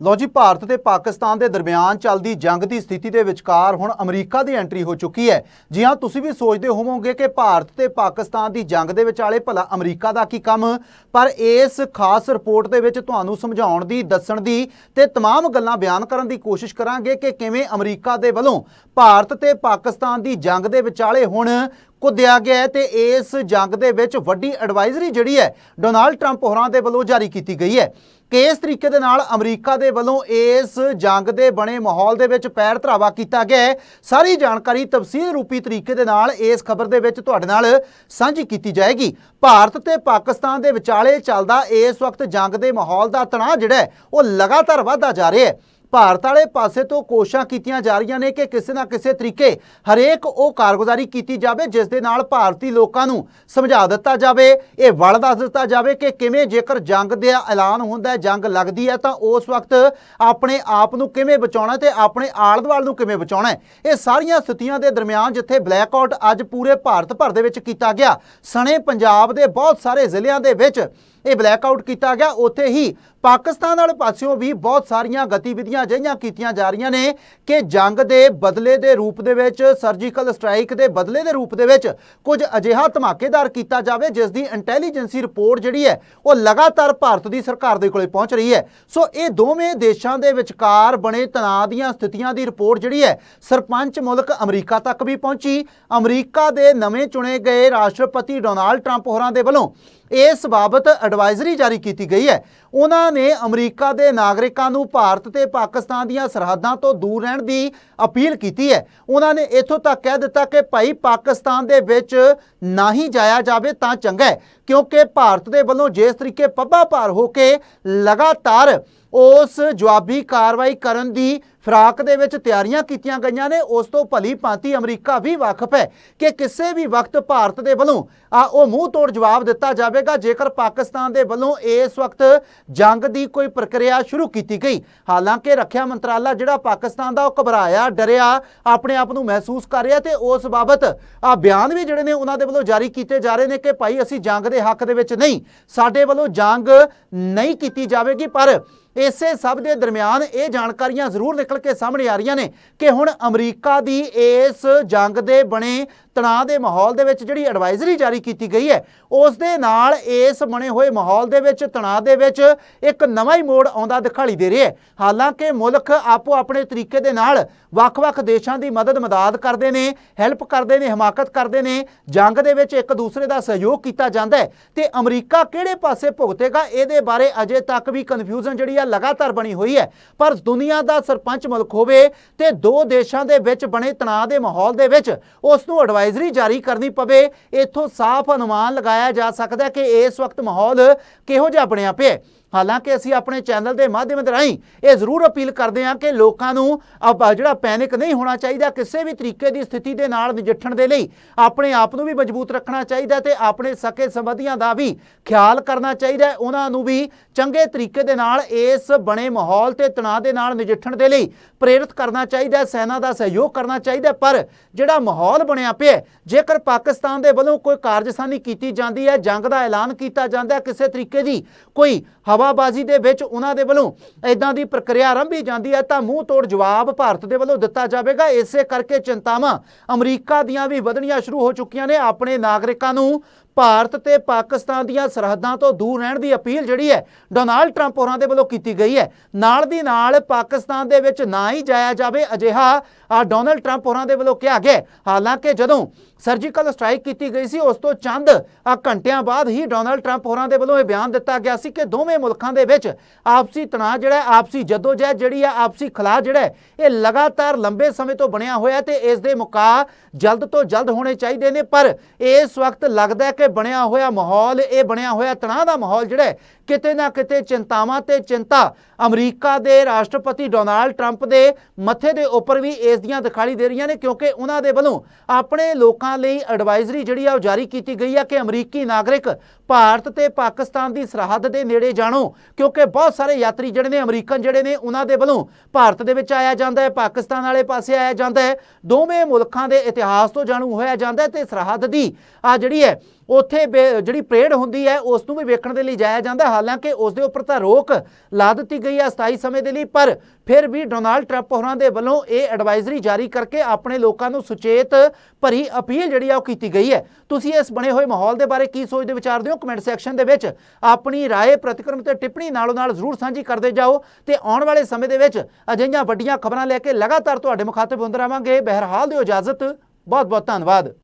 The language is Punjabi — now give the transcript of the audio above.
ਲੋ ਜੀ ਭਾਰਤ ਤੇ ਪਾਕਿਸਤਾਨ ਦੇ ਦਰਮਿਆਨ ਚੱਲਦੀ ਜੰਗ ਦੀ ਸਥਿਤੀ ਦੇ ਵਿਚਕਾਰ ਹੁਣ ਅਮਰੀਕਾ ਦੀ ਐਂਟਰੀ ਹੋ ਚੁੱਕੀ ਹੈ ਜੀ ਹਾਂ ਤੁਸੀਂ ਵੀ ਸੋਚਦੇ ਹੋਵੋਗੇ ਕਿ ਭਾਰਤ ਤੇ ਪਾਕਿਸਤਾਨ ਦੀ ਜੰਗ ਦੇ ਵਿਚਾਲੇ ਭਲਾ ਅਮਰੀਕਾ ਦਾ ਕੀ ਕੰਮ ਪਰ ਇਸ ਖਾਸ ਰਿਪੋਰਟ ਦੇ ਵਿੱਚ ਤੁਹਾਨੂੰ ਸਮਝਾਉਣ ਦੀ ਦੱਸਣ ਦੀ ਤੇ तमाम ਗੱਲਾਂ ਬਿਆਨ ਕਰਨ ਦੀ ਕੋਸ਼ਿਸ਼ ਕਰਾਂਗੇ ਕਿ ਕਿਵੇਂ ਅਮਰੀਕਾ ਦੇ ਵੱਲੋਂ ਭਾਰਤ ਤੇ ਪਾਕਿਸਤਾਨ ਦੀ ਜੰਗ ਦੇ ਵਿਚਾਲੇ ਹੁਣ ਕੁੱਦਿਆ ਗਿਆ ਹੈ ਤੇ ਇਸ ਜੰਗ ਦੇ ਵਿੱਚ ਵੱਡੀ ਐਡਵਾਈਜ਼ਰੀ ਜਿਹੜੀ ਹੈ ਡੋਨਾਲਡ ਟਰੰਪ ਹੋਰਾਂ ਦੇ ਵੱਲੋਂ ਜਾਰੀ ਕੀਤੀ ਗਈ ਹੈ। ਕਿ ਇਸ ਤਰੀਕੇ ਦੇ ਨਾਲ ਅਮਰੀਕਾ ਦੇ ਵੱਲੋਂ ਇਸ ਜੰਗ ਦੇ ਬਣੇ ਮਾਹੌਲ ਦੇ ਵਿੱਚ ਪੈਰ ਧਰਾਵਾ ਕੀਤਾ ਗਿਆ ਹੈ। ਸਾਰੀ ਜਾਣਕਾਰੀ ਤਫਸੀਲ ਰੂਪੀ ਤਰੀਕੇ ਦੇ ਨਾਲ ਇਸ ਖਬਰ ਦੇ ਵਿੱਚ ਤੁਹਾਡੇ ਨਾਲ ਸਾਂਝੀ ਕੀਤੀ ਜਾਏਗੀ। ਭਾਰਤ ਤੇ ਪਾਕਿਸਤਾਨ ਦੇ ਵਿਚਾਲੇ ਚੱਲਦਾ ਇਸ ਵਕਤ ਜੰਗ ਦੇ ਮਾਹੌਲ ਦਾ ਤਣਾਅ ਜਿਹੜਾ ਹੈ, ਉਹ ਲਗਾਤਾਰ ਵਧਦਾ ਜਾ ਰਿਹਾ ਹੈ। ਭਾਰਤ ਵਾਲੇ ਪਾਸੇ ਤੋਂ ਕੋਸ਼ਿਸ਼ਾਂ ਕੀਤੀਆਂ ਜਾ ਰਹੀਆਂ ਨੇ ਕਿ ਕਿਸੇ ਨਾ ਕਿਸੇ ਤਰੀਕੇ ਹਰੇਕ ਉਹ ਕਾਰਗੁਜ਼ਾਰੀ ਕੀਤੀ ਜਾਵੇ, ਜਿਸ ਦੇ ਨਾਲ ਭਾਰਤੀ ਲੋਕਾਂ ਨੂੰ ਸਮਝਾ ਦਿੱਤਾ ਜਾਵੇ, ਇਹ ਵਲ ਦੱਸ ਦਿੱਤਾ ਜਾਵੇ ਕਿ ਕਿਵੇਂ ਜੇਕਰ ਜੰਗ ਦਾ ਐਲਾਨ ਹੁੰਦਾ ਹੈ, ਜੰਗ ਲੱਗਦੀ ਹੈ, ਤਾਂ ਉਸ ਵਕਤ ਆਪਣੇ ਆਪ ਨੂੰ ਕਿਵੇਂ ਬਚਾਉਣਾ ਤੇ ਆਪਣੇ ਆਲ਼ ਦੁਆਲ਼ ਨੂੰ ਕਿਵੇਂ ਬਚਾਉਣਾ ਇਹ ਸਾਰੀਆਂ ਸਥਿਤੀਆਂ ਦੇ ਦਰਮਿਆਨ ਜਿੱਥੇ ਬਲੈਕ ਆਊਟ ਅੱਜ ਪੂਰੇ ਭਾਰਤ ਭਰ ਦੇ ਵਿੱਚ ਕੀਤਾ ਗਿਆ, ਸਣੇ ਪੰਜਾਬ ਦੇ ਬਹੁਤ ਸਾਰੇ ਜ਼ਿਲ੍ਹਿਆਂ ਦੇ ਵਿੱਚ ਇਹ ਬਲੈਕ ਆਊਟ ਕੀਤਾ ਗਿਆ। ਉੱਥੇ ਹੀ ਪਾਕਿਸਤਾਨ ਵਾਲੇ ਪਾਸਿਓਂ ਵੀ ਬਹੁਤ ਸਾਰੀਆਂ ਗਤੀਵਿਧੀਆਂ ਅਜਿਹੀਆਂ ਕੀਤੀਆਂ ਜਾ ਰਹੀਆਂ ਨੇ ਕਿ ਜੰਗ ਦੇ ਬਦਲੇ ਦੇ ਰੂਪ ਦੇ ਵਿੱਚ ਸਰਜੀਕਲ ਸਟ੍ਰਾਈਕ ਦੇ ਬਦਲੇ ਦੇ ਰੂਪ ਦੇ ਵਿੱਚ ਕੁਝ ਅਜਿਹਾ ਧਮਾਕੇਦਾਰ ਕੀਤਾ ਜਾਵੇ, ਜਿਸ ਦੀ ਇੰਟੈਲੀਜੈਂਸੀ ਰਿਪੋਰਟ ਜਿਹੜੀ ਹੈ, ਉਹ ਲਗਾਤਾਰ ਭਾਰਤ ਦੀ ਸਰਕਾਰ ਦੇ ਕੋਲੇ ਪਹੁੰਚ ਰਹੀ ਹੈ। ਸੋ ਇਹ ਦੋਵੇਂ ਦੇਸ਼ਾਂ ਦੇ ਵਿਚਕਾਰ ਬਣੇ ਤਣਾਅ ਦੀਆਂ ਸਥਿਤੀਆਂ ਦੀ ਰਿਪੋਰਟ ਜਿਹੜੀ ਹੈ, ਸਰਪੰਚ ਮੁਲਕ ਅਮਰੀਕਾ ਤੱਕ ਵੀ ਪਹੁੰਚੀ। ਅਮਰੀਕਾ ਦੇ ਨਵੇਂ ਚੁਣੇ ਗਏ ਰਾਸ਼ਟਰਪਤੀ ਡੋਨਾਲਡ ਟਰੰਪ ਹੋਰਾਂ ਦੇ ਵੱਲੋਂ ਇਸ ਬਾਬਤ ਐਡਵਾਈਜ਼ਰੀ ਜਾਰੀ ਕੀਤੀ ਗਈ ਹੈ। ਉਹਨਾਂ ਨੇ ਅਮਰੀਕਾ ਦੇ ਨਾਗਰਿਕਾਂ ਨੂੰ ਭਾਰਤ ਤੇ ਪਾਕਿਸਤਾਨ ਦੀਆਂ ਸਰਹੱਦਾਂ ਤੋਂ ਦੂਰ ਰਹਿਣ ਦੀ ਅਪੀਲ ਕੀਤੀ ਹੈ। ਉਹਨਾਂ ਨੇ ਇੱਥੋਂ ਤੱਕ ਕਹਿ ਦਿੱਤਾ ਕਿ ਭਾਈ ਪਾਕਿਸਤਾਨ ਦੇ ਵਿੱਚ ਨਾ ਹੀ ਜਾਇਆ ਜਾਵੇ ਤਾਂ ਚੰਗਾ ਹੈ, ਕਿਉਂਕਿ ਭਾਰਤ ਦੇ ਵੱਲੋਂ ਜਿਸ ਤਰੀਕੇ ਪੱਬਾ ਭਾਰ ਹੋ ਕੇ ਲਗਾਤਾਰ ਉਸ ਜਵਾਬੀ ਕਾਰਵਾਈ ਕਰਨ ਦੀ ਫਰਾਕ ਦੇ ਵਿੱਚ ਤਿਆਰੀਆਂ ਕੀਤੀਆਂ ਗਈਆਂ ਨੇ, ਉਸ ਤੋਂ ਭਲੀ ਭਾਂਤੀ ਅਮਰੀਕਾ ਵੀ ਵਾਕਫ ਹੈ ਕਿ ਕਿਸੇ ਵੀ ਵਕਤ ਭਾਰਤ ਦੇ ਵੱਲੋਂ ਆ ਉਹ ਮੂੰਹ ਤੋੜ ਜਵਾਬ ਦਿੱਤਾ ਜਾਵੇਗਾ। ਜੇਕਰ ਪਾਕਿਸਤਾਨ ਦੇ ਵੱਲੋਂ ਇਸ ਵਕਤ ਜੰਗ ਦੀ ਕੋਈ ਪ੍ਰਕਿਰਿਆ ਸ਼ੁਰੂ ਕੀਤੀ ਗਈ। ਹਾਲਾਂਕਿ ਰੱਖਿਆ ਮੰਤਰਾਲਾ ਜਿਹੜਾ ਪਾਕਿਸਤਾਨ ਦਾ ਉਹ ਘਬਰਾਇਆ, ਡਰਿਆ, ਆਪਣੇ ਆਪ ਨੂੰ ਮਹਿਸੂਸ ਕਰ ਰਿਹਾ ਤੇ ਉਸ ਬਾਬਤ ਆ ਬਿਆਨ ਵੀ ਜਿਹੜੇ ਨੇ ਉਹਨਾਂ ਦੇ ਵੱਲੋਂ ਜਾਰੀ ਕੀਤੇ ਜਾ ਰਹੇ ਨੇ ਕਿ ਭਾਈ ਅਸੀਂ ਜੰਗ ਦੇ ਹੱਕ ਦੇ ਵਿੱਚ ਨਹੀਂ, ਸਾਡੇ ਵੱਲੋਂ ਜੰਗ ਨਹੀਂ ਕੀਤੀ ਜਾਵੇਗੀ, ਪਰ ਇਸੇ ਸਭ ਦੇ ਦਰਮਿਆਨ ਇਹ ਜਾਣਕਾਰੀਆਂ ਜ਼ਰੂਰ ਨਿਕਲ ਕੇ ਸਾਹਮਣੇ ਆ ਰਹੀਆਂ ਨੇ ਕਿ ਹੁਣ ਅਮਰੀਕਾ ਦੀ ਇਸ ਜੰਗ ਦੇ ਬਣੇ ਤਣਾਅ ਦੇ ਮਾਹੌਲ ਦੇ ਵਿੱਚ ਜਿਹੜੀ ਐਡਵਾਈਜ਼ਰੀ ਜਾਰੀ ਕੀਤੀ ਗਈ ਹੈ, ਉਸ ਦੇ ਨਾਲ ਇਸ ਬਣੇ ਹੋਏ ਮਾਹੌਲ ਦੇ ਵਿੱਚ, ਤਣਾਅ ਦੇ ਵਿੱਚ ਇੱਕ ਨਵਾਂ ਹੀ ਮੋੜ ਆਉਂਦਾ ਦਿਖਾਈ ਦੇ ਰਿਹਾ ਹੈ। ਹਾਲਾਂਕਿ ਮੁਲਕ ਆਪੋ ਆਪਣੇ ਤਰੀਕੇ ਦੇ ਨਾਲ ਵੱਖ-ਵੱਖ ਦੇਸ਼ਾਂ ਦੀ ਮਦਦ ਮਦਦ ਕਰਦੇ ਨੇ ਹੈਲਪ ਕਰਦੇ ਨੇ, ਹਮਾਕਤ ਕਰਦੇ ਨੇ, ਜੰਗ ਦੇ ਵਿੱਚ ਇੱਕ ਦੂਸਰੇ ਦਾ ਸਹਿਯੋਗ ਕੀਤਾ ਜਾਂਦਾ ਹੈ ਤੇ ਅਮਰੀਕਾ ਕਿਹੜੇ ਪਾਸੇ ਭੁਗਤੇਗਾ, ਇਹਦੇ ਬਾਰੇ ਅਜੇ ਤੱਕ ਵੀ ਕਨਫਿਊਜ਼ਨ ਜਿਹੜੀ ਆ ਲਗਾਤਾਰ ਬਣੀ ਹੋਈ ਹੈ। ਪਰ ਦੁਨੀਆ ਦਾ ਸਰਪੰਚ ਮੁਲਕ ਹੋਵੇ ਤੇ ਦੋ ਦੇਸ਼ਾਂ ਦੇ ਵਿੱਚ ਬਣੇ ਤਣਾਅ ਦੇ ਮਾਹੌਲ ਦੇ ਵਿੱਚ ਉਸ ਨੂੰ ਐਡਵਾਈਜ਼ਰੀ ਜਾਰੀ ਕਰਨੀ ਪਵੇ, ਇੱਥੋਂ ਸਾਫ਼ ਅਨੁਮਾਨ ਲਗਾਇਆ ਜਾ ਸਕਦਾ ਕਿ ਇਸ ਵਕਤ ਮਾਹੌਲ ਕਿਹੋ ਜਿਹਾ ਬਣਿਆ ਪਿਆ ਹਾਲਾਂਕਿ ਅਸੀਂ ਆਪਣੇ ਚੈਨਲ ਦੇ ਮਾਧਿਅਮ ਦੇ ਰਾਹੀਂ ਇਹ ਜ਼ਰੂਰ ਅਪੀਲ ਕਰਦੇ ਹਾਂ ਕਿ ਲੋਕਾਂ ਨੂੰ ਅਪ- ਜਿਹੜਾ ਪੈਨਿਕ ਨਹੀਂ ਹੋਣਾ ਚਾਹੀਦਾ, ਕਿਸੇ ਵੀ ਤਰੀਕੇ ਦੀ ਸਥਿਤੀ ਦੇ ਨਾਲ ਨਜਿੱਠਣ ਦੇ ਲਈ ਆਪਣੇ ਆਪ ਨੂੰ ਵੀ ਮਜ਼ਬੂਤ ਰੱਖਣਾ ਚਾਹੀਦਾ ਤੇ ਆਪਣੇ ਸਕੇ ਸੰਬੰਧੀਆਂ ਦਾ ਵੀ ਖਿਆਲ ਕਰਨਾ ਚਾਹੀਦਾ। ਉਹਨਾਂ ਨੂੰ ਵੀ ਚੰਗੇ ਤਰੀਕੇ ਦੇ ਨਾਲ ਇਸ ਬਣੇ ਮਾਹੌਲ ਤੇ ਤਣਾਅ ਦੇ ਨਾਲ ਨਜਿੱਠਣ ਦੇ ਲਈ ਪ੍ਰੇਰਿਤ ਕਰਨਾ ਚਾਹੀਦਾ, ਸੈਨਾ ਦਾ ਸਹਿਯੋਗ ਕਰਨਾ ਚਾਹੀਦਾ। ਪਰ ਜਿਹੜਾ ਮਾਹੌਲ ਬਣਿਆ ਪਿਆ ਜੇਕਰ ਪਾਕਿਸਤਾਨ ਦੇ ਵੱਲੋਂ ਕੋਈ ਕਾਰਜਸਾਨੀ ਕੀਤੀ ਜਾਂਦੀ ਹੈ, ਜੰਗ ਦਾ ਐਲਾਨ ਕੀਤਾ ਜਾਂਦਾ ਕਿਸੇ ਤਰੀਕੇ ਦੀ ਕੋਈ ਹਵਾਬਾਜ਼ੀ ਦੇ ਵਿੱਚ ਉਹਨਾਂ ਦੇ ਵੱਲੋਂ ਇਦਾਂ ਦੀ ਪ੍ਰਕਿਰਿਆ ਆਰੰਭੀ ਜਾਂਦੀ ਹੈ ਤਾਂ ਮੂੰਹ ਤੋੜ ਜਵਾਬ ਭਾਰਤ ਦੇ ਵੱਲੋਂ ਦਿੱਤਾ ਜਾਵੇਗਾ। ਇਸੇ ਕਰਕੇ ਚਿੰਤਾਵਾਂ ਅਮਰੀਕਾ ਦੀਆਂ ਵੀ ਵਧਣੀਆਂ ਸ਼ੁਰੂ ਹੋ ਚੁੱਕੀਆਂ ਨੇ ਆਪਣੇ ਨਾਗਰਿਕਾਂ ਨੂੰ। ਭਾਰਤ ਤੇ ਪਾਕਿਸਤਾਨ ਦੀਆਂ ਸਰਹੱਦਾਂ ਤੋਂ ਦੂਰ ਰਹਿਣ ਦੀ ਅਪੀਲ ਜਿਹੜੀ ਹੈ ਡੋਨਾਲਡ ਟਰੰਪ ਹੋਰਾਂ ਦੇ ਵੱਲੋਂ ਕੀਤੀ ਗਈ ਹੈ। ਨਾਲ ਦੀ ਨਾਲ ਪਾਕਿਸਤਾਨ ਦੇ ਵਿੱਚ ਨਾ ਹੀ ਜਾਇਆ ਜਾਵੇ ਅਜਿਹਾ ਆ ਡੋਨਾਲਡ ਟਰੰਪ ਹੋਰਾਂ ਦੇ ਵੱਲੋਂ ਕਿਹਾ ਗਿਆ ਹਾਲਾਂਕਿ ਜਦੋਂ ਸਰਜੀਕਲ ਸਟ੍ਰਾਈਕ ਕੀਤੀ ਗਈ ਸੀ ਉਸ ਤੋਂ ਚੰਦ ਘੰਟਿਆਂ ਬਾਅਦ ਹੀ ਡੋਨਾਲਡ ਟਰੰਪ ਹੋਰਾਂ ਦੇ ਵੱਲੋਂ ਇਹ ਬਿਆਨ ਦਿੱਤਾ ਗਿਆ ਸੀ ਕਿ ਦੋਵੇਂ ਮੁਲਕਾਂ ਦੇ ਵਿੱਚ ਆਪਸੀ ਤਣਾਅ ਜਿਹੜਾ ਹੈ, ਆਪਸੀ ਜਦੋਜਹਿਦ ਜਿਹੜੀ ਆ ਆਪਸੀ ਖਲਾਅ ਜਿਹੜਾ ਇਹ ਲਗਾਤਾਰ ਲੰਬੇ ਸਮੇਂ ਤੋਂ ਬਣਿਆ ਹੋਇਆ ਤੇ ਇਸ ਦੇ ਮੁਕਾ ਜਲਦ ਤੋਂ ਜਲਦ ਹੋਣੇ ਚਾਹੀਦੇ ਨੇ। ਪਰ ਇਸ ਵਕਤ ਲੱਗਦਾ ਹੈ ਕਿ ਬਣਿਆ ਹੋਇਆ ਮਾਹੌਲ, ਇਹ ਬਣਿਆ ਹੋਇਆ ਤਣਾਅ ਦਾ ਮਾਹੌਲ ਜਿਹੜਾ ਕਿਤੇ ਨਾ ਕਿਤੇ ਚਿੰਤਾਵਾਂ ਤੇ ਚਿੰਤਾ ਅਮਰੀਕਾ ਦੇ ਰਾਸ਼ਟਰਪਤੀ ਡੋਨਾਲਡ ਟਰੰਪ ਦੇ ਮੱਥੇ ਦੇ ਉੱਪਰ ਵੀ ਇਸ ਦੀਆਂ ਦਿਖਾਈ ਦੇ ਰਹੀਆਂ ਨੇ, ਕਿਉਂਕਿ ਉਹਨਾਂ ਦੇ ਵੱਲੋਂ ਆਪਣੇ ਲੋਕਾਂ ਲਈ ਐਡਵਾਈਜ਼ਰੀ ਜਿਹੜੀ ਆ ਉਹ ਜਾਰੀ ਕੀਤੀ ਗਈ ਆ ਕਿ ਅਮਰੀਕੀ ਨਾਗਰਿਕ ਭਾਰਤ ਤੇ ਪਾਕਿਸਤਾਨ ਦੀ ਸਰਹੱਦ ਦੇ ਨੇੜੇ ਜਾਣੋ, ਕਿਉਂਕਿ ਬਹੁਤ ਸਾਰੇ ਯਾਤਰੀ ਜਿਹੜੇ ਨੇ ਅਮਰੀਕਨ ਜਿਹੜੇ ਨੇ, ਉਹਨਾਂ ਦੇ ਵੱਲੋਂ ਭਾਰਤ ਦੇ ਵਿੱਚ ਆਇਆ ਜਾਂਦਾ ਹੈ, ਪਾਕਿਸਤਾਨ ਵਾਲੇ ਪਾਸੇ ਆਇਆ ਜਾਂਦਾ ਹੈ, ਦੋਵੇਂ ਮੁਲਕਾਂ ਦੇ ਇਤਿਹਾਸ ਤੋਂ ਜਾਣੂ ਹੋਇਆ ਜਾਂਦਾ ਹੈ ਤੇ ਸਰਹੱਦ ਦੀ ਆ ਜਿਹੜੀ ਹੈ, ਉੱਥੇ ਬੇ- ਜਿਹੜੀ ਪਰੇਡ ਹੁੰਦੀ ਹੈ, ਉਸ ਨੂੰ ਵੀ ਵੇਖਣ ਦੇ ਲਈ ਜਾਇਆ ਜਾਂਦਾ, ਹਾਲਾਂਕਿ ਉਸ ਦੇ ਉੱਪਰ ਤਾਂ ਰੋਕ ਲਾ ਦਿੱਤੀ ਗਈ ਹੈ ਸਥਾਈ ਸਮੇਂ ਦੇ ਲਈ ਪਰ ਫਿਰ ਵੀ ਡੋਨਾਲਡ ਟਰੰਪ ਹੋਰਾਂ ਦੇ ਵੱਲੋਂ ਇਹ ਐਡਵਾਈਜ਼ਰੀ ਜਾਰੀ ਕਰਕੇ ਆਪਣੇ ਲੋਕਾਂ ਨੂੰ ਸੁਚੇਤ ਭਰੀ ਅਪੀਲ ਜਿਹੜੀ ਆ ਉਹ ਕੀਤੀ ਗਈ ਹੈ ਤੁਸੀਂ ਇਸ ਬਣੇ ਹੋਏ ਮਾਹੌਲ ਦੇ ਬਾਰੇ ਕੀ ਸੋਚਦੇ ਵਿਚਾਰਦੇ ਹੋ ਕਮੈਂਟ ਸੈਕਸ਼ਨ ਦੇ ਵਿੱਚ ਆਪਣੀ رائے ਪ੍ਰਤੀਕਰਮ ਤੇ ਟਿੱਪਣੀ ਨਾਲੋਂ ਨਾਲ ਜ਼ਰੂਰ ਸਾਂਝੀ ਕਰਦੇ ਜਾਓ ਤੇ ਆਉਣ ਵਾਲੇ ਸਮੇਂ ਦੇ ਵਿੱਚ ਅਜਿਹੀਆਂ ਵੱਡੀਆਂ ਖਬਰਾਂ ਲੈ ਕੇ ਲਗਾਤਾਰ ਤੁਹਾਡੇ ਮੁਖਾਤਬ ਹੁੰਦੇ ਰਵਾਂਗੇ ਬਹਿਰਹਾਲ ਦਿਓ ਇਜਾਜ਼ਤ ਬਹੁਤ ਬਹੁਤ ਧੰਨਵਾਦ